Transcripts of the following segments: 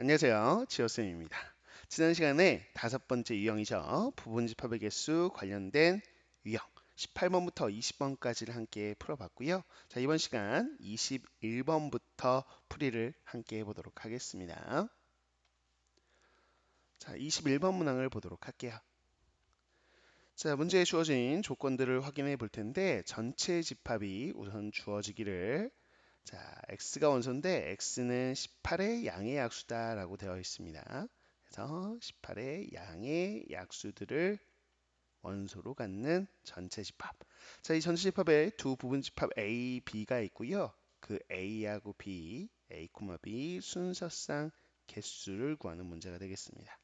안녕하세요. 지호쌤입니다. 지난 시간에 다섯 번째 유형이죠. 부분집합의 개수 관련된 유형 18번부터 20번까지를 함께 풀어봤고요. 자, 이번 시간 21번부터 풀이를 함께 해보도록 하겠습니다. 자, 21번 문항을 보도록 할게요. 자, 문제에 주어진 조건들을 확인해 볼 텐데 전체 집합이 우선 주어지기를 자, x가 원소인데 x는 18의 양의 약수다라고 되어 있습니다. 그래서 18의 양의 약수들을 원소로 갖는 전체 집합. 자, 이 전체 집합에 두 부분 집합 A, B가 있고요. 그 A하고 B, A, B 순서상 개수를 구하는 문제가 되겠습니다.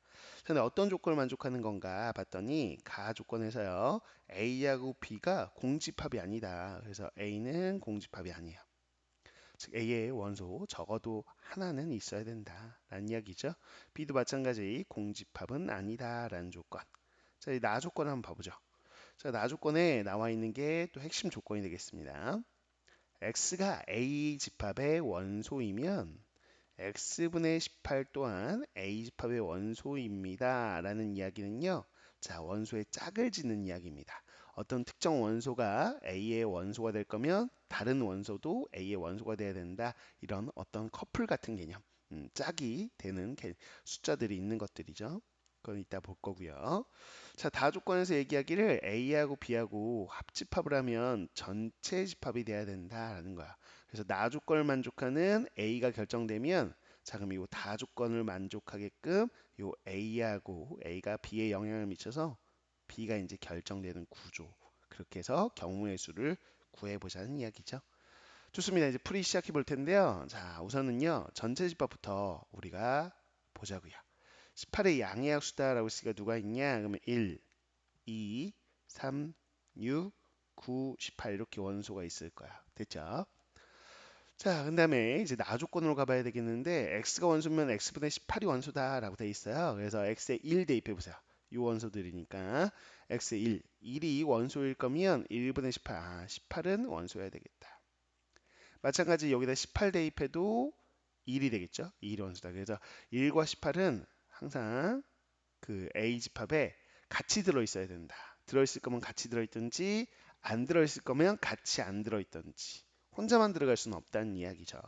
근데 어떤 조건을 만족하는 건가 봤더니 가 조건에서요. A하고 B가 공집합이 아니다. 그래서 A는 공집합이 아니에요. 즉 A의 원소 적어도 하나는 있어야 된다 라는 이야기죠. B도 마찬가지 공집합은 아니다 라는 조건. 자, 이 나 조건 한번 봐보죠. 자, 나 조건에 나와 있는 게 또 핵심 조건이 되겠습니다. x가 A 집합의 원소이면 x분의 18 또한 A 집합의 원소입니다. 라는 이야기는요. 자, 원소의 짝을 짓는 이야기입니다. 어떤 특정 원소가 A의 원소가 될 거면 다른 원소도 A의 원소가 돼야 된다. 이런 어떤 커플 같은 개념, 음, 짝이 되는 숫자들이 있는 것들이죠. 그건 이따 볼 거고요. 자, 다 조건에서 얘기하기를 A하고 B하고 합집합을 하면 전체 집합이 돼야 된다라는 거야. 그래서 나 조건을 만족하는 A가 결정되면 자 그럼 이 다 조건을 만족하게끔 요 A하고 A가 B에 영향을 미쳐서 B가 이제 결정되는 구조. 그렇게 해서 경우의 수를 구해보자는 이야기죠. 좋습니다. 이제 풀이 시작해 볼 텐데요. 자, 우선은요. 전체 집합부터 우리가 보자고요. 18의 양의 약수다라고 쓰기가 누가 있냐? 그러면 1, 2, 3, 6, 9, 18 이렇게 원소가 있을 거야. 됐죠? 자, 그 다음에 이제 나 조건으로 가봐야 되겠는데 x가 원소면 x분의 18이 원소다라고 돼 있어요. 그래서 x에 1 대입해 보세요. 이 원소들이니까 x 1, 1이 원소일 거면 1분의 18, 아 18은 원소여야 되겠다. 마찬가지 여기다 18 대입해도 1이 되겠죠. 1이 원소다. 그래서 1과 18은 항상 그 A 집합에 같이 들어있어야 된다. 들어있을 거면 같이 들어있든지 안 들어있을 거면 같이 안 들어있든지 혼자만 들어갈 수는 없다는 이야기죠.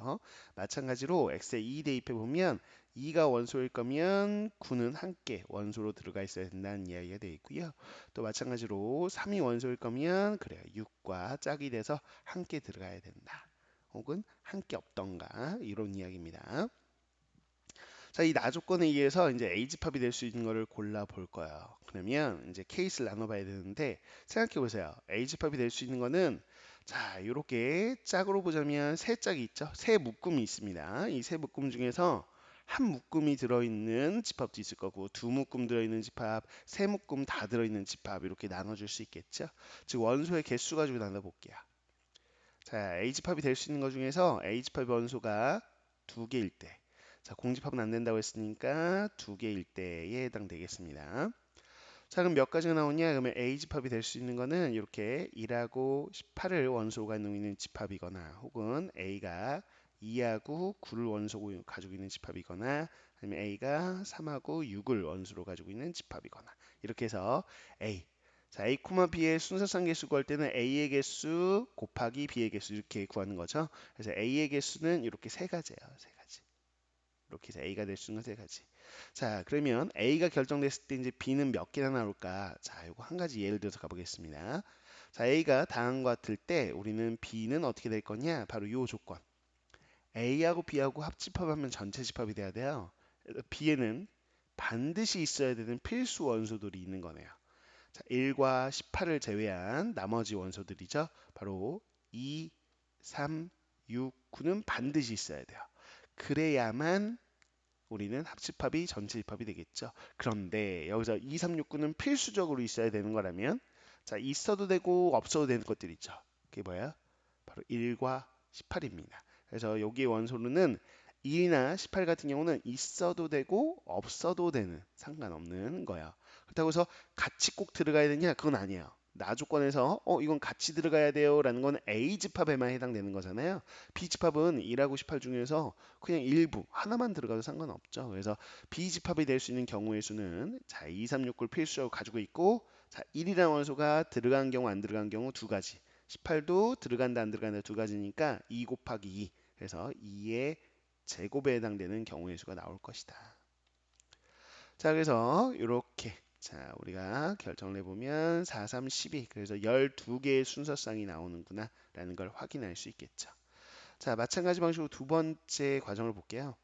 마찬가지로 x에 2 대입해 보면 2가 원소일 거면 9는 함께 원소로 들어가 있어야 된다는 이야기가 되어 있고요. 또 마찬가지로 3이 원소일 거면 그래요. 6과 짝이 돼서 함께 들어가야 된다. 혹은 함께 없던가 이런 이야기입니다. 자, 이 나 조건에 의해서 이제 A 집합이 될 수 있는 거를 골라 볼 거예요. 그러면 이제 케이스를 나눠 봐야 되는데 생각해 보세요. A 집합이 될 수 있는 거는 자, 이렇게 짝으로 보자면 세 짝이 있죠. 세 묶음이 있습니다. 이 세 묶음 중에서 한 묶음이 들어있는 집합도 있을 거고 두 묶음 들어있는 집합, 세 묶음 다 들어있는 집합 이렇게 나눠줄 수 있겠죠. 즉 원소의 개수 가지고 나눠볼게요. 자, A 집합이 될 수 있는 것 중에서 A 집합의 원소가 두 개일 때, 자 공집합은 안 된다고 했으니까 두 개일 때에 해당되겠습니다. 자 그럼 몇 가지가 나오냐 그러면 A 집합이 될 수 있는 거는 이렇게 1하고 18을 원소로 가지고 있는 집합이거나 혹은 A가 2하고 9를 원소로 가지고 있는 집합이거나 아니면 A가 3하고 6을 원소로 가지고 있는 집합이거나 이렇게 해서 A 자, A, B의 순서상 개수 구할 때는 A의 개수 곱하기 B의 개수 이렇게 구하는 거죠. 그래서 A의 개수는 이렇게 세 가지예요. 세. 이렇게 해서 A가 될 수 있는 세 가지. 자, 그러면 A가 결정됐을 때 이제 B는 몇 개나 나올까? 자, 이거 한 가지 예를 들어서 가보겠습니다. 자, A가 다음과 같을 때 우리는 B는 어떻게 될 거냐? 바로 요 조건. A하고 B하고 합집합하면 전체 집합이 돼야 돼요. B에는 반드시 있어야 되는 필수 원소들이 있는 거네요. 자, 1과 18을 제외한 나머지 원소들이죠. 바로 2, 3, 6, 9는 반드시 있어야 돼요. 그래야만 우리는 합집합이 전체 집합이 되겠죠. 그런데 여기서 2, 3, 6, 9는 필수적으로 있어야 되는 거라면 자 있어도 되고 없어도 되는 것들 있죠. 그게 뭐야? 바로 1과 18입니다. 그래서 여기의 원소는 2나 18 같은 경우는 있어도 되고 없어도 되는 상관없는 거예요. 그렇다고 해서 같이 꼭 들어가야 되냐? 그건 아니에요. 나 조건에서 어 이건 같이 들어가야 돼요 라는 건 A 집합에만 해당되는 거잖아요. B 집합은 1하고 18 중에서 그냥 일부 하나만 들어가도 상관없죠. 그래서 B 집합이 될 수 있는 경우의 수는 자 2, 3, 6, 9를 필수적으로 가지고 있고 자 1이라는 원소가 들어간 경우 안 들어간 경우 두 가지 18도 들어간다 안 들어간다 두 가지니까 2 곱하기 2 그래서 2의 제곱에 해당되는 경우의 수가 나올 것이다. 자 그래서 이렇게 자, 우리가 결정을 해보면 4, 3, 12 그래서 12개의 순서쌍이 나오는구나 라는 걸 확인할 수 있겠죠. 자, 마찬가지 방식으로 두 번째 과정을 볼게요.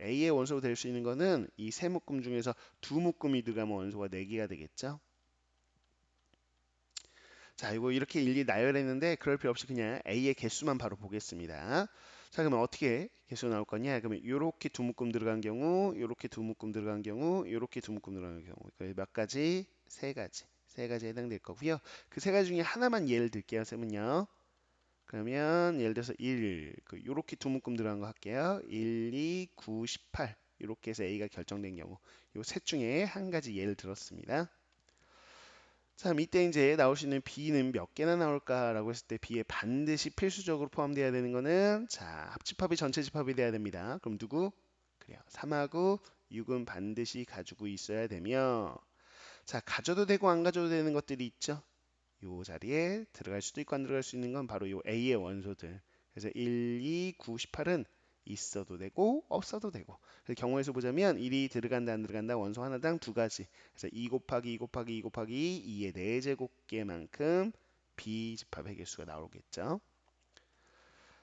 A의 원소가 될수 있는 거는 이 세 묶음 중에서 두 묶음이 들어가면 원소가 4개가 되겠죠. 자, 이거 이렇게 일일이 나열했는데 그럴 필요 없이 그냥 A의 개수만 바로 보겠습니다. 자, 그러면 어떻게 개수 나올 거냐? 그러면 이렇게 두 묶음 들어간 경우, 이렇게 두 묶음 들어간 경우, 이렇게 두 묶음 들어간 경우. 몇 가지? 세 가지. 세 가지 해당될 거고요. 그 세 가지 중에 하나만 예를 들게요, 쌤은요. 그러면 예를 들어서 1, 그 요렇게 두 묶음 들어간 거 할게요. 1, 2, 9, 18. 이렇게 해서 A가 결정된 경우. 요셋 중에 한 가지 예를 들었습니다. 자, 이때 이제 나올 수 있는 B는 몇 개나 나올까라고 했을 때 B에 반드시 필수적으로 포함되어야 되는 거는 자, 합집합이 전체 집합이 돼야 됩니다. 그럼 누구? 그래요. 3하고 6은 반드시 가지고 있어야 되며 자, 가져도 되고 안 가져도 되는 것들이 있죠. 요 자리에 들어갈 수도 있고 안 들어갈 수 있는 건 바로 요 A의 원소들. 그래서 1, 2, 9, 18은 있어도 되고 없어도 되고. 그래서 경우에서 보자면 1이 들어간다 안 들어간다 원소 하나당 두 가지. 그래서 2 곱하기 2 곱하기 2 곱하기 2의 4제곱개만큼 비집합의 개수가 나오겠죠.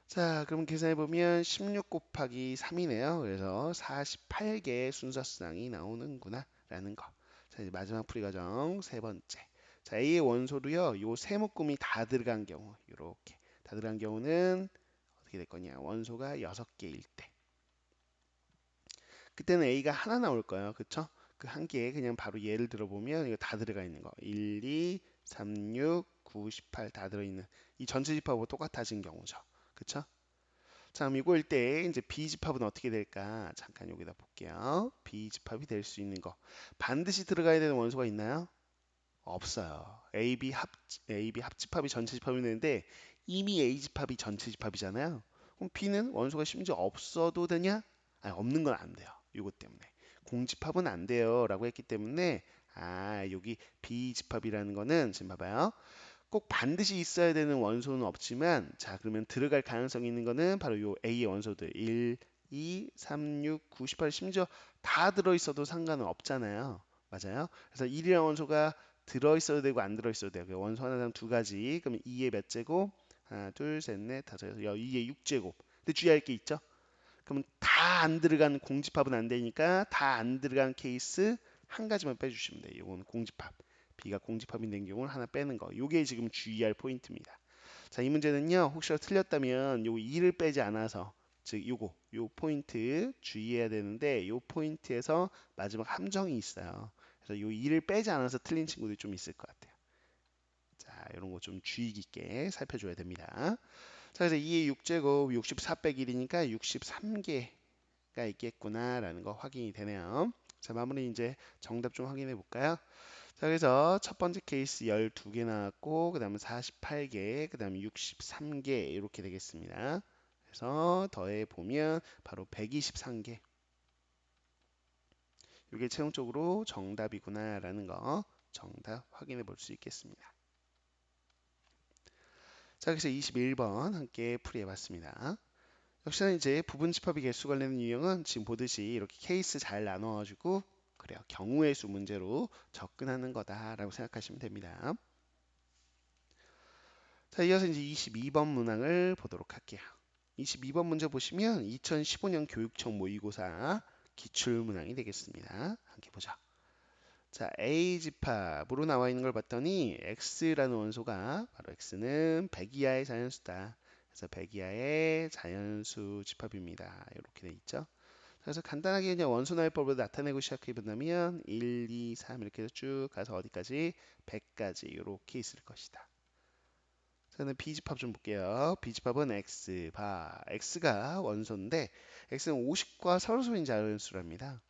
자 그럼 계산해 보면 16 곱하기 3이네요. 그래서 48개의 순서쌍이 나오는구나 라는 거. 자, 이제 마지막 풀이 과정 세 번째. 자 A의 원소도요 요 세 묶음이 다 들어간 경우 이렇게. 다 들어간 경우는 어떻게 될 거냐? 원소가 6개일 때. 그때는 A가 하나 나올 거예요. 그쵸? 그 한 개에 그냥 바로 예를 들어보면 이거 다 들어가 있는 거. 1, 2, 3, 6, 9, 18 다 들어있는 이 전체 집합하고 똑같아진 경우죠. 그쵸? 자, 그럼 이거일 때 이제 B 집합은 어떻게 될까? 잠깐 여기다 볼게요. B 집합이 될 수 있는 거. 반드시 들어가야 되는 원소가 있나요? 없어요. AB 합 AB 합집합이 전체 집합이 되는데 이미 A 집합이 전체 집합이잖아요. 그럼 B는 원소가 심지어 없어도 되냐? 아니, 없는 건 안 돼요. 이것 때문에. 공집합은 안 돼요. 라고 했기 때문에 아 여기 B 집합이라는 거는 지금 봐봐요. 꼭 반드시 있어야 되는 원소는 없지만 자 그러면 들어갈 가능성이 있는 거는 바로 요 A의 원소들 1, 2, 3, 6, 9, 18 심지어 다 들어있어도 상관은 없잖아요. 맞아요. 그래서 1이라는 원소가 들어있어도 되고 안 들어있어도 되고 원소 하나당 두 가지 그럼 2의 몇 제곱 하나, 둘, 셋, 넷, 다섯, 여섯, 여, 이게 6제곱. 근데 주의할 게 있죠? 그러면 다 안 들어간 공집합은 안 되니까 다 안 들어간 케이스 한 가지만 빼주시면 돼요. 이건 공집합. B가 공집합이 된 경우는 하나 빼는 거. 이게 지금 주의할 포인트입니다. 자, 이 문제는요. 혹시나 틀렸다면 요 2를 빼지 않아서 즉 요거 요 포인트 주의해야 되는데 요 포인트에서 마지막 함정이 있어요. 그래서 요 2를 빼지 않아서 틀린 친구들이 좀 있을 것 같아요. 이런 거 좀 주의 깊게 살펴줘야 됩니다. 자, 그래서 2의 6제곱 64 빼기 1이니까 63개가 있겠구나 라는 거 확인이 되네요. 자, 마무리 이제 정답 좀 확인해 볼까요? 자, 그래서 첫 번째 케이스 12개 나왔고, 그 다음에 48개, 그 다음에 63개 이렇게 되겠습니다. 그래서 더해 보면 바로 123개. 이게 최종적으로 정답이구나 라는 거 정답 확인해 볼 수 있겠습니다. 자, 그래서 21번 함께 풀이해 봤습니다. 역시나 이제 부분 집합의 개수 관련 유형은 지금 보듯이 이렇게 케이스 잘 나눠가지고 그래요. 경우의 수 문제로 접근하는 거다라고 생각하시면 됩니다. 자, 이어서 이제 22번 문항을 보도록 할게요. 22번 문제 보시면 2015년 교육청 모의고사 기출 문항이 되겠습니다. 함께 보자. 자, A 집합으로 나와 있는 걸 봤더니 X라는 원소가 바로 X는 100 이하의 자연수다. 그래서 100 이하의 자연수 집합입니다. 이렇게 돼 있죠. 그래서 간단하게 그냥 원소 나열법으로 나타내고 시작해 본다면 1, 2, 3 이렇게 해서 쭉 가서 어디까지 100까지 이렇게 있을 것이다. 저는 B집합 좀 볼게요. B집합은 X, 바, X가 원소인데 X는 50과 서로소인 자연수랍니다.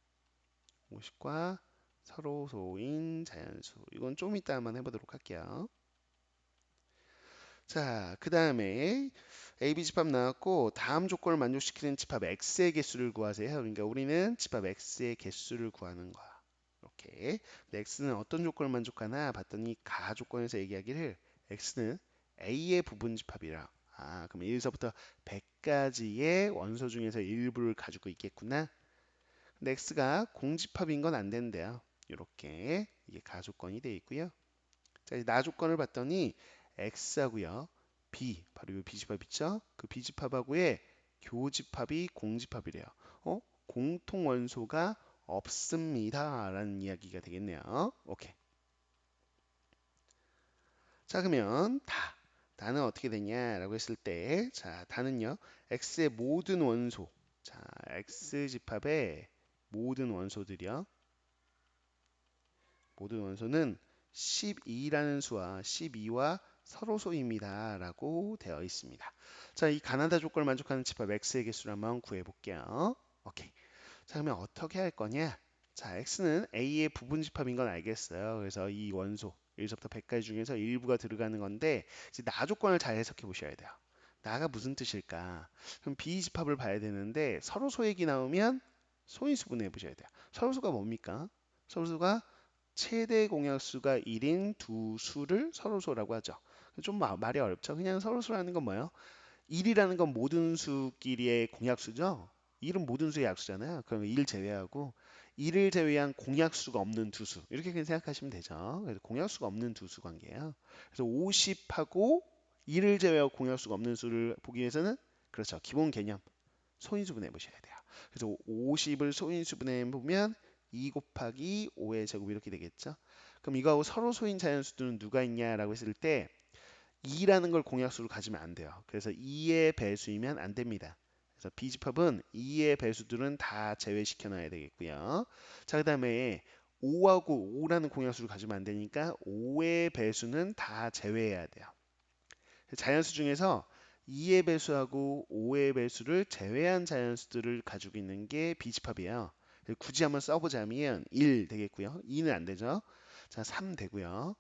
50과 서로 소인 자연수. 이건 좀 이따 한번 해보도록 할게요. 자, 그 다음에 AB 집합 나왔고 다음 조건을 만족시키는 집합 X의 개수를 구하세요. 그러니까 우리는 집합 X의 개수를 구하는 거야. 이렇게. X는 어떤 조건을 만족하나 봤더니 가 조건에서 얘기하기를 X는 A의 부분 집합이라. 아, 그럼 1에서부터 100까지의 원소 중에서 일부를 가지고 있겠구나. 근데 X가 공집합인 건 안 된대요. 이렇게 이게 가조건이 되어 있고요. 자, 나 조건을 봤더니 X하고요. B, 바로 이 B집합 있죠? 그 B집합하고의 교집합이 공집합이래요. 어? 공통 원소가 없습니다. 라는 이야기가 되겠네요. 오케이. 자, 그러면 다. 다는 어떻게 되냐라고 했을 때, 자, 다는요. X의 모든 원소. 자, X집합의 모든 원소들이요. 모든 원소는 12라는 수와 12와 서로소입니다. 라고 되어 있습니다. 자, 이 가나다 조건을 만족하는 집합 X의 개수를 한번 구해 볼게요. 오케이. 자, 그러면 어떻게 할 거냐? 자, X는 A의 부분 집합인 건 알겠어요. 그래서 이 원소 1에서부터 100까지 중에서 일부가 들어가는 건데 이제 나 조건을 잘 해석해 보셔야 돼요. 나가 무슨 뜻일까? 그럼 B 집합을 봐야 되는데 서로 소액이 나오면 소인수 분해해 보셔야 돼요. 서로수가 뭡니까? 서로수가 최대 공약수가 1인 두 수를 서로소라고 하죠. 좀 말이 어렵죠. 그냥 서로소라는 건 뭐예요? 1이라는 건 모든 수끼리의 공약수죠. 1은 모든 수의 약수잖아요. 그러면 1 제외하고 1을 제외한 공약수가 없는 두 수. 이렇게 그냥 생각하시면 되죠. 그래서 공약수가 없는 두 수 관계예요. 그래서 50하고 1을 제외하고 공약수가 없는 수를 보기 위해서는 그렇죠. 기본 개념 소인수분해 보셔야 돼요. 그래서 50을 소인수분해 보면 2 곱하기 5의 제곱 이렇게 되겠죠. 그럼 이거하고 서로 소인 자연수들은 누가 있냐라고 했을 때 2라는 걸 공약수로 가지면 안 돼요. 그래서 2의 배수이면 안 됩니다. 그래서 B집합은 2의 배수들은 다 제외시켜 놔야 되겠고요. 자, 그 다음에 5하고 5라는 공약수를 가지면 안 되니까 5의 배수는 다 제외해야 돼요. 자연수 중에서 2의 배수하고 5의 배수를 제외한 자연수들을 가지고 있는 게 B집합이에요. 굳이 한번 써보자면 1 되겠고요. 2는 안 되죠. 자, 3 되고요.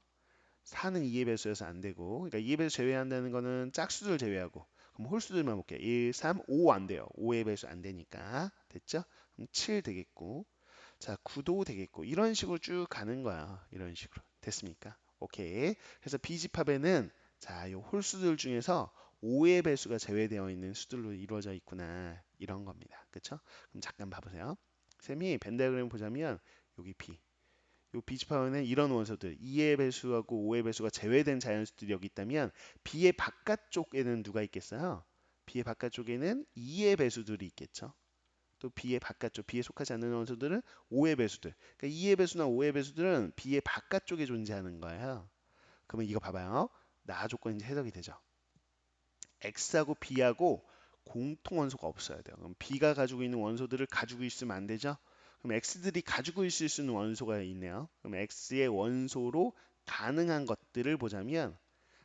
4는 2의 배수여서 안 되고 그러니까 2의 배수 제외한다는 거는 짝수들 제외하고 그럼 홀수들만 볼게요. 1, 3, 5 안 돼요. 5의 배수 안 되니까 됐죠? 그럼 7 되겠고 자 9도 되겠고 이런 식으로 쭉 가는 거야. 이런 식으로 됐습니까? 오케이. 그래서 B집합에는 자, 이 홀수들 중에서 5의 배수가 제외되어 있는 수들로 이루어져 있구나. 이런 겁니다. 그렇죠? 그럼 잠깐 봐보세요. 쌤이 벤다그램 보자면 여기 B 요 B집합에는 이런 원소들 2의 배수하고 5의 배수가 제외된 자연수들이 여기 있다면 B의 바깥쪽에는 누가 있겠어요? B의 바깥쪽에는 2의 배수들이 있겠죠. 또 B의 바깥쪽, B에 속하지 않는 원소들은 5의 배수들. 그러니까 2의 배수나 5의 배수들은 B의 바깥쪽에 존재하는 거예요. 그러면 이거 봐봐요. 나 조건이 해석이 되죠. X하고 B하고 공통 원소가 없어야 돼요. 그럼 B가 가지고 있는 원소들을 가지고 있으면 안 되죠. 그럼 X들이 가지고 있을 수 있는 원소가 있네요. 그럼 X의 원소로 가능한 것들을 보자면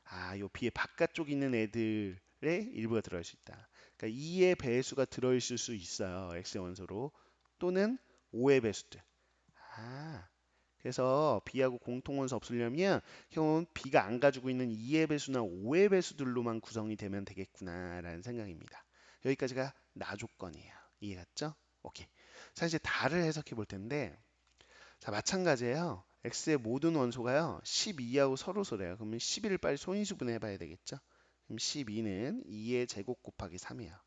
아, 요 B의 바깥쪽에 있는 애들의 일부가 들어갈 수 있다. 그러니까 2의 배수가 들어있을 수 있어요. X의 원소로. 또는 5의 배수들. 아, 그래서 B하고 공통원소 없으려면 형은 B가 안 가지고 있는 2의 배수나 5의 배수들로만 구성이 되면 되겠구나 라는 생각입니다. 여기까지가 나 조건이에요. 이해갔죠? 오케이. 자 이제 다를 해석해 볼 텐데 자 마찬가지예요. x의 모든 원소가요 12하고 서로 소래요. 그러면 11을 빨리 소인수분해 봐야 되겠죠. 그럼 12는 2의 제곱 곱하기 3이에요.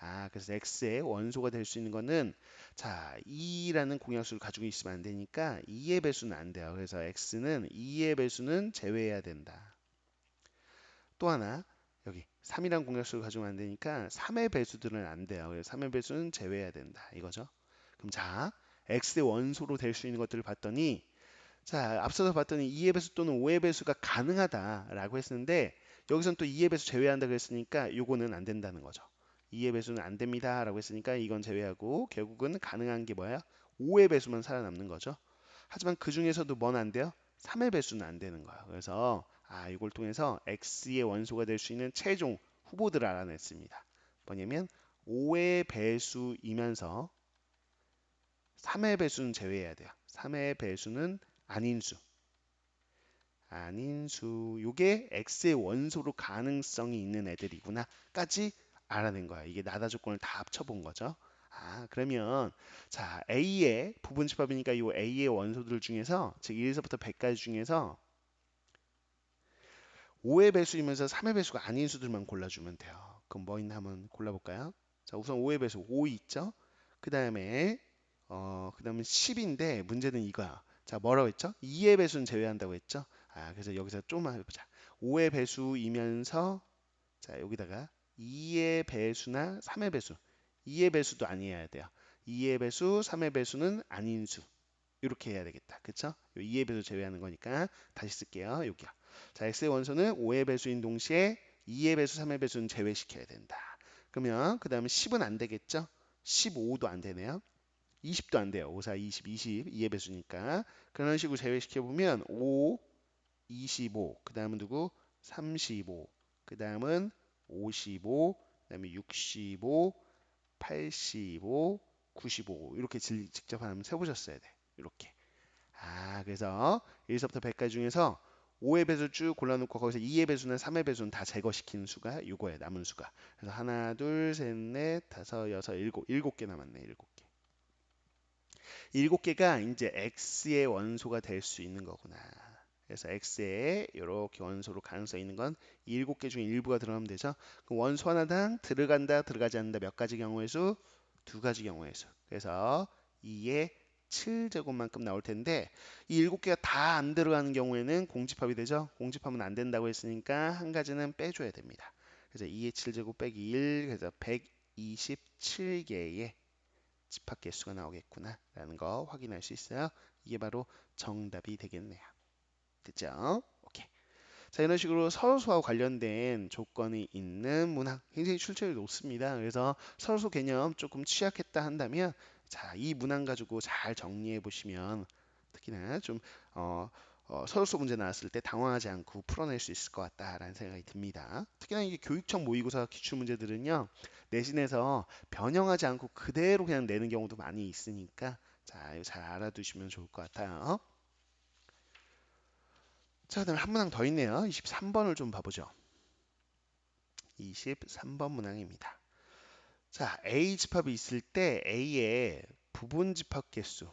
아 그래서 x의 원소가 될 수 있는 거는 자 2라는 공약수를 가지고 있으면 안 되니까 2의 배수는 안 돼요. 그래서 x는 2의 배수는 제외해야 된다. 또 하나 3이란 공약수를 가지고 안 되니까 3의 배수들은 안 돼요. 그래서 3의 배수는 제외해야 된다. 이거죠. 그럼 자, x의 원소로 될 수 있는 것들을 봤더니 자, 앞서서 봤더니 2의 배수 또는 5의 배수가 가능하다라고 했었는데 여기서는 또 2의 배수 제외한다 그랬으니까 요거는 안 된다는 거죠. 2의 배수는 안 됩니다라고 했으니까 이건 제외하고 결국은 가능한 게 뭐야? 5의 배수만 살아남는 거죠. 하지만 그 중에서도 뭔 안 돼요? 3의 배수는 안 되는 거야. 그래서 아, 이걸 통해서 x의 원소가 될 수 있는 최종 후보들을 알아냈습니다. 뭐냐면 5의 배수이면서 3의 배수는 제외해야 돼요. 3의 배수는 아닌 수. 아닌 수. 요게 x의 원소로 가능성이 있는 애들이구나 까지 알아낸 거야. 이게 나다 조건을 다 합쳐본 거죠. 아, 그러면 자 A의 부분 집합이니까 이 A의 원소들 중에서 즉 1에서부터 100까지 중에서 5의 배수이면서 3의 배수가 아닌 수들만 골라주면 돼요. 그럼 뭐 있나 한번 골라볼까요? 자 우선 5의 배수 5 있죠. 그 다음에 어, 그 다음에 10인데 문제는 이거야. 자 뭐라고 했죠? 2의 배수는 제외한다고 했죠. 아 그래서 여기서 좀만 해보자. 5의 배수이면서 자 여기다가 2의 배수나 3의 배수 2의 배수도 아니어야 돼요. 2의 배수, 3의 배수는 아닌 수. 이렇게 해야 되겠다. 그쵸? 2의 배수 제외하는 거니까 다시 쓸게요. 여기요. 자, x의 원소는 5의 배수인 동시에 2의 배수, 3의 배수는 제외시켜야 된다. 그러면 그 다음에 10은 안 되겠죠? 15도 안 되네요. 20도 안 돼요. 5, 4, 20, 20, 2의 배수니까. 그런 식으로 제외시켜보면 5, 25, 그 다음은 누구? 35, 그 다음은 55, 그 다음에 65, 85, 95 이렇게 직접 한번 세보셨어야 돼. 이렇게. 아 그래서 1서부터 100까지 중에서 5의 배수 쭉 골라놓고 거기서 2의 배수나 3의 배수는 다 제거시킨 수가 이거예요. 남은 수가. 그래서 하나, 둘, 셋, 넷, 다섯, 여섯, 일곱, 일곱 개 남았네. 일곱 개. 일곱 개가 이제 x의 원소가 될 수 있는 거구나. 그래서 x에 이렇게 원소로 가능성 있는 건 일곱 개 중에 일부가 들어가면 되죠. 그 원소 하나당 들어간다, 들어가지 않는다 몇 가지 경우의 수? 두 가지 경우의 수. 그래서 2의 7제곱만큼 나올 텐데 이 일곱 개가 다 안 들어가는 경우에는 공집합이 되죠. 공집합은 안 된다고 했으니까 한 가지는 빼줘야 됩니다. 그래서 2의 7제곱 빼기 1 그래서 127개의 집합 개수가 나오겠구나 라는 거 확인할 수 있어요. 이게 바로 정답이 되겠네요. 됐죠? 오케이. 자 이런 식으로 서로수와 관련된 조건이 있는 문항 굉장히 출제율이 높습니다. 그래서 서로수 개념 조금 취약했다 한다면 자, 이 문항 가지고 잘 정리해 보시면 특히나 좀 어, 어, 서로수 문제 나왔을 때 당황하지 않고 풀어낼 수 있을 것 같다라는 생각이 듭니다. 특히나 이게 교육청 모의고사 기출 문제들은요 내신에서 변형하지 않고 그대로 그냥 내는 경우도 많이 있으니까 자, 이거 잘 알아두시면 좋을 것 같아요. 자, 그다음에 한 문항 더 있네요. 23번을 좀 봐보죠. 23번 문항입니다. 자, A 집합이 있을 때 A의 부분 집합 개수,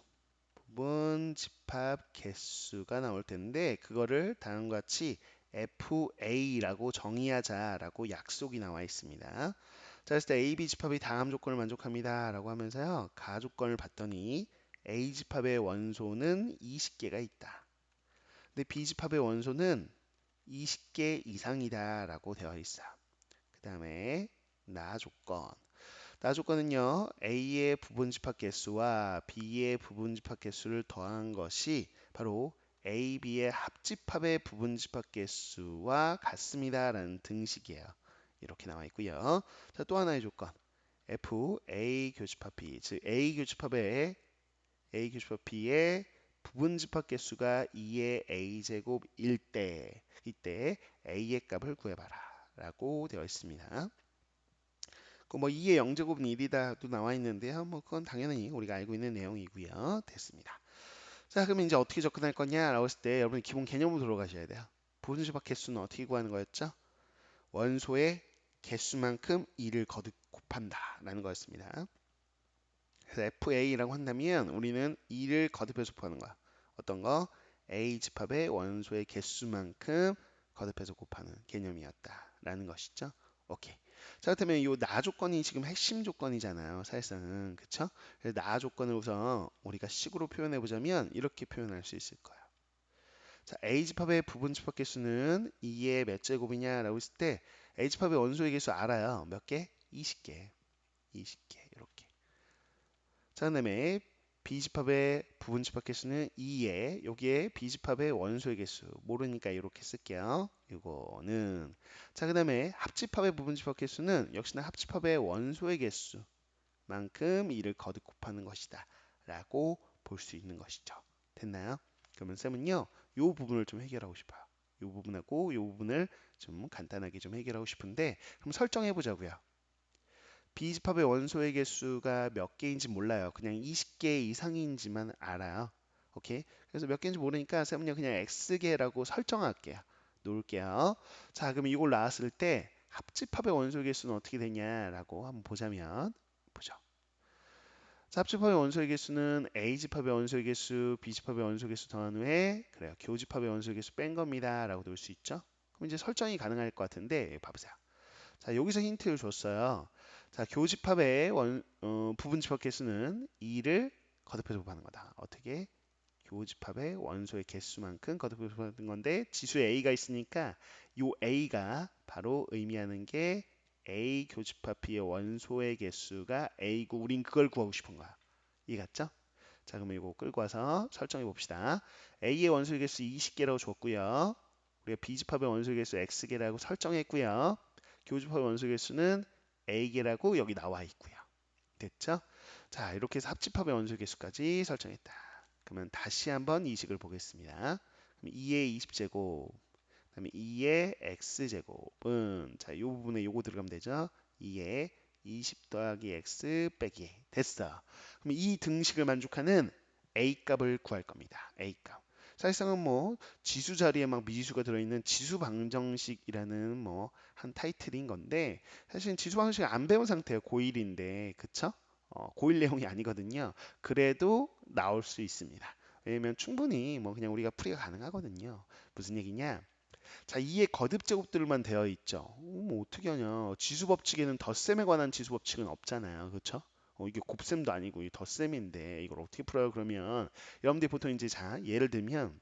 부분 집합 개수가 나올 텐데 그거를 다음과 같이 FA라고 정의하자라고 약속이 나와 있습니다. 자, 그래서 때 AB 집합이 다음 조건을 만족합니다. 라고 하면서요. 가 조건을 봤더니 A 집합의 원소는 20개가 있다. 근데 B 집합의 원소는 20개 이상이다. 라고 되어 있어요. 그 다음에 나 조건. 나 조건은요. A의 부분 집합 개수와 B의 부분 집합 개수를 더한 것이 바로 A, B의 합집합의 부분 집합 개수와 같습니다. 라는 등식이에요. 이렇게 나와 있고요. 자, 또 하나의 조건. F, A 교집합 B. 즉 A 교집합의 A 교집합 B의 부분 집합 개수가 2의 A제곱일 때 이때 A의 값을 구해봐라. 라고 되어 있습니다. 그뭐 2의 0제곱은 1이다도 나와 있는데요. 뭐 그건 당연히 우리가 알고 있는 내용이고요. 됐습니다. 자, 그러면 이제 어떻게 접근할 거냐라고 했을 때 여러분 기본 개념으로 들어가셔야 돼요. 부분집합 개수는 어떻게 구하는 거였죠? 원소의 개수만큼 2를 거듭 곱한다라는 거였습니다. 그래서 FA라고 한다면 우리는 2를 거듭해서 곱하는 거야. 어떤 거? A 집합의 원소의 개수만큼 거듭해서 곱하는 개념이었다라는 것이죠. 오케이. 자, 그렇다면 이 나 조건이 지금 핵심 조건이잖아요. 사실상은. 그쵸? 그래서 나 조건을 우선 우리가 식으로 표현해 보자면 이렇게 표현할 수 있을 거예요. 자, A집합의 부분 집합 개수는 2의 몇 제곱이냐 라고 했을 때 A집합의 원소의 개수 알아요. 몇 개? 20개. 20개. 이렇게. 자, 그 다음에 B집합의 부분 집합 개수는 2에 여기에 B집합의 원소의 개수 모르니까 이렇게 쓸게요. 이거는 자 그 다음에 합집합의 부분 집합 개수는 역시나 합집합의 원소의 개수만큼 이를 거듭 곱하는 것이다 라고 볼 수 있는 것이죠. 됐나요? 그러면 쌤은요 이 부분을 좀 해결하고 싶어요. 이 부분하고 이 부분을 좀 간단하게 좀 해결하고 싶은데 그럼 설정해 보자고요. B집합의 원소의 개수가 몇 개인지 몰라요. 그냥 20개 이상인지만 알아요. 오케이. 그래서 몇 개인지 모르니까 쌤은요 그냥 x개라고 설정할게요. 놓을게요. 자, 그럼 이걸 나왔을 때 합집합의 원소 개수는 어떻게 되냐라고 한번 보자면 보죠. 자, 합집합의 원소 개수는 A집합의 원소 개수, B집합의 원소 개수 더한 후에 그래요. 교집합의 원소 개수 뺀 겁니다라고 놓을 수 있죠. 그럼 이제 설정이 가능할 것 같은데 봐보세요. 자, 여기서 힌트를 줬어요. 자, 교집합의 원, 어, 부분 집합 개수는 2를 거듭해서 곱하는 거다. 어떻게? 교집합의 원소의 개수만큼 거듭해서 곱하는 건데 지수에 a가 있으니까 요 a가 바로 의미하는 게 a 교집합 B의 원소의 개수가 a고 우린 그걸 구하고 싶은 거야. 이해갔죠? 자, 그럼 이거 끌고 와서 설정해 봅시다. a의 원소의 개수 20개라고 줬고요. 우리가 b집합의 원소의 개수 x개라고 설정했고요. 교집합의 원소의 개수는 a개라고 여기 나와 있고요. 됐죠? 자, 이렇게 해서 합집합의 원소의 개수까지 설정했다. 그러면 다시 한번 이식을 보겠습니다. 그럼 2의 20제곱, 그다음에 2의 x제곱은 자, 이 부분에 요거 들어가면 되죠. 2의 20 더하기 x 빼기. 됐어. 그럼 이 등식을 만족하는 a 값을 구할 겁니다. a 값. 사실상은 뭐 지수 자리에 막 미지수가 들어있는 지수 방정식이라는 뭐 한 타이틀인 건데 사실 지수 방정식 안 배운 상태예요. 고1인데 그쵸? 어, 고1 내용이 아니거든요. 그래도 나올 수 있습니다. 왜냐면 충분히 뭐 그냥 우리가 풀이가 가능하거든요. 무슨 얘기냐? 자, 이에 거듭 제곱들만 되어 있죠. 어, 뭐 어떻게 하냐? 지수 법칙에는 덧셈에 관한 지수 법칙은 없잖아요. 그렇죠? 어, 이게 곱셈도 아니고 이 덧셈인데 이걸 어떻게 풀어요? 그러면 여러분들이 보통 이제 자 예를 들면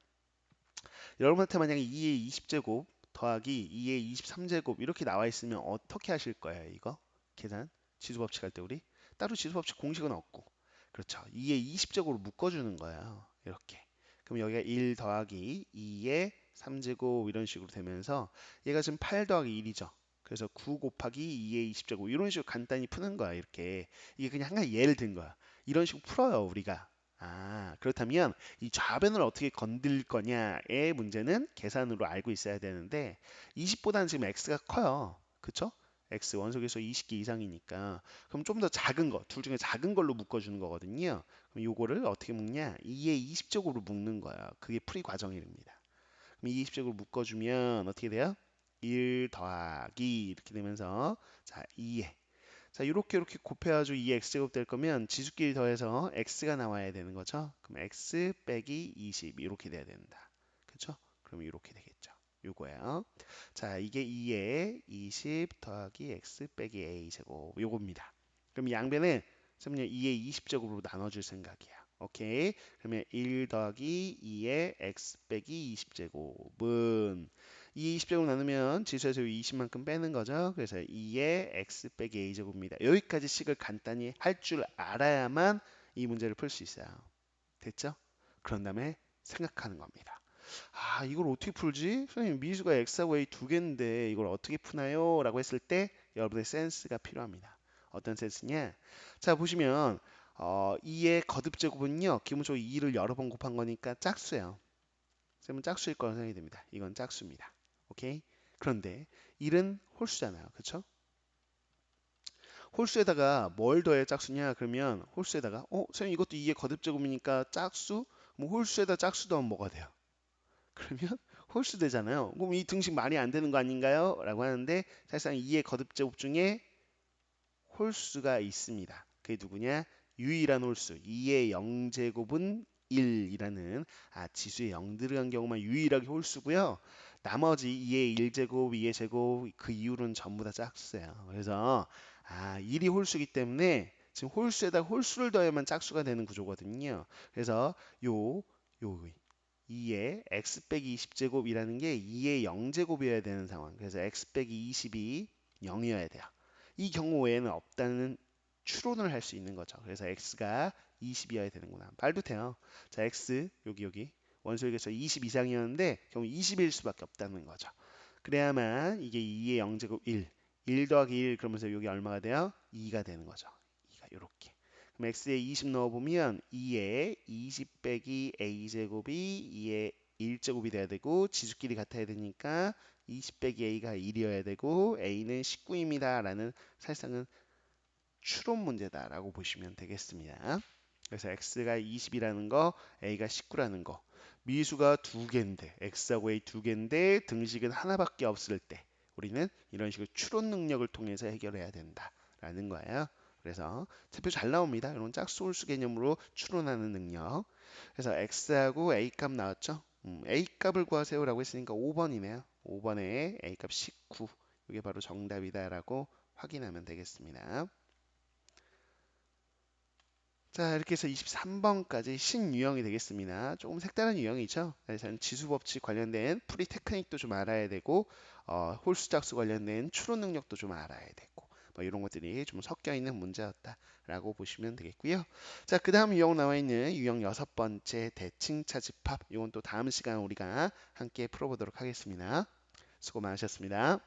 여러분한테 만약에 2의 20제곱 더하기 2의 23제곱 이렇게 나와 있으면 어떻게 하실 거예요? 이거 계산 지수 법칙 할 때 우리 따로 지수 법칙 공식은 없고 그렇죠. 2의 20제곱으로 묶어주는 거예요. 이렇게 그럼 여기가 1 더하기 2의 3제곱 이런 식으로 되면서 얘가 지금 8 더하기 1이죠. 그래서 9 곱하기 2의 20제곱 이런 식으로 간단히 푸는 거야. 이렇게 이게 그냥 한 가지 예를 든 거야. 이런 식으로 풀어요 우리가. 아 그렇다면 이 좌변을 어떻게 건들 거냐의 문제는 계산으로 알고 있어야 되는데 20보다는 지금 x가 커요. 그쵸? x 원소계수 20개 이상이니까 그럼 좀 더 작은 거, 둘 중에 작은 걸로 묶어주는 거거든요. 그럼 요거를 어떻게 묶냐? 2의 20쪽으로 묶는 거예요. 그게 풀이 과정입니다. 그럼 2의 20쪽으로 묶어주면 어떻게 돼요? 1 더하기 이렇게 되면서 자 2에 자 이렇게 이렇게 곱해가지고 2x제곱 될 거면 지수끼리 더해서 x가 나와야 되는 거죠. 그럼 x 빼기 20 이렇게 돼야 된다. 그렇죠? 그럼 이렇게 되겠죠. 요거예요. 자 이게 2에 20 더하기 x 빼기 a 제곱 요겁니다. 그럼 양변은 선생님 2에 20제곱으로 나눠줄 생각이야. 오케이. 그러면 1 더하기 2의 x 빼기 20제곱은 2의 20제곱 나누면 지수에서 20만큼 빼는 거죠. 그래서 2의 x 빼기 a제곱입니다. 여기까지 식을 간단히 할 줄 알아야만 이 문제를 풀 수 있어요. 됐죠? 그런 다음에 생각하는 겁니다. 아 이걸 어떻게 풀지? 선생님 미수가 x하고 a 두 개인데 이걸 어떻게 푸나요? 라고 했을 때 여러분의 센스가 필요합니다. 어떤 센스냐? 자 보시면 어, 2의 거듭 제곱은요 기본적으로 2를 여러 번 곱한 거니까 짝수예요. 쌤은 짝수일 거라고 생각이 됩니다. 이건 짝수입니다. 오케이? 그런데 1은 홀수잖아요. 그쵸? 홀수에다가 뭘 더해 짝수냐? 그러면 홀수에다가 어? 선생님 이것도 2의 거듭 제곱이니까 짝수? 뭐 홀수에다 짝수 더하면 뭐가 돼요? 그러면 홀수 되잖아요. 그럼 이 등식 말이 안 되는 거 아닌가요? 라고 하는데 사실상 2의 거듭 제곱 중에 홀수가 있습니다. 그게 누구냐? 유일한 홀수 2의 0제곱은 1이라는 아, 지수에 0 들어간 경우만 유일하게 홀수고요. 나머지 2의 1제곱, 2의 제곱 그 이후로는 전부 다 짝수예요. 그래서 아, 1이 홀수기 때문에 지금 홀수에다 홀수를 더하면 짝수가 되는 구조거든요. 그래서 요, 요 2의 x 빼기 20제곱이라는 게 2의 0제곱이어야 되는 상황. 그래서 x 빼기 20이 0이어야 돼요. 이 경우 외에는 없다는 추론을 할 수 있는 거죠. 그래서 x가 20이어야 되는구나. 말도 돼요. 자, x 여기 여기 원소에서 20 이상이었는데 경우 20일 수밖에 없다는 거죠. 그래야만 이게 2의 0제곱 1, 1 더하기 1 그러면서 여기 얼마가 돼요? 2가 되는 거죠. 2가 이렇게. 그럼 x에 20 넣어보면 2에 20 빼기 a제곱이 2의 1제곱이 돼야 되고 지수끼리 같아야 되니까 20 빼기 a가 1이어야 되고 a는 19입니다. 라는 사실상은 추론 문제다라고 보시면 되겠습니다. 그래서 x가 20이라는 거, a가 19라는 거. 미수가 두 개인데 x하고 a 두 개인데 등식은 하나밖에 없을 때 우리는 이런 식으로 추론 능력을 통해서 해결해야 된다라는 거예요. 그래서 차표 잘 나옵니다. 이런 짝수홀수 개념으로 추론하는 능력. 그래서 x하고 a 값 나왔죠? 음, a 값을 구하세요라고 했으니까 5번이네요. 5번에 a 값 19. 이게 바로 정답이다라고 확인하면 되겠습니다. 자 이렇게 해서 23번까지 신유형이 되겠습니다. 조금 색다른 유형이죠. 그래서 지수 법칙 관련된 풀이 테크닉도 좀 알아야 되고 어, 홀수짝수 관련된 추론 능력도 좀 알아야 되고 뭐 이런 것들이 좀 섞여 있는 문제였다라고 보시면 되겠고요. 자, 그 다음 유형 나와 있는 유형 여섯 번째 대칭 차 집합. 이건 또 다음 시간 우리가 함께 풀어보도록 하겠습니다. 수고 많으셨습니다.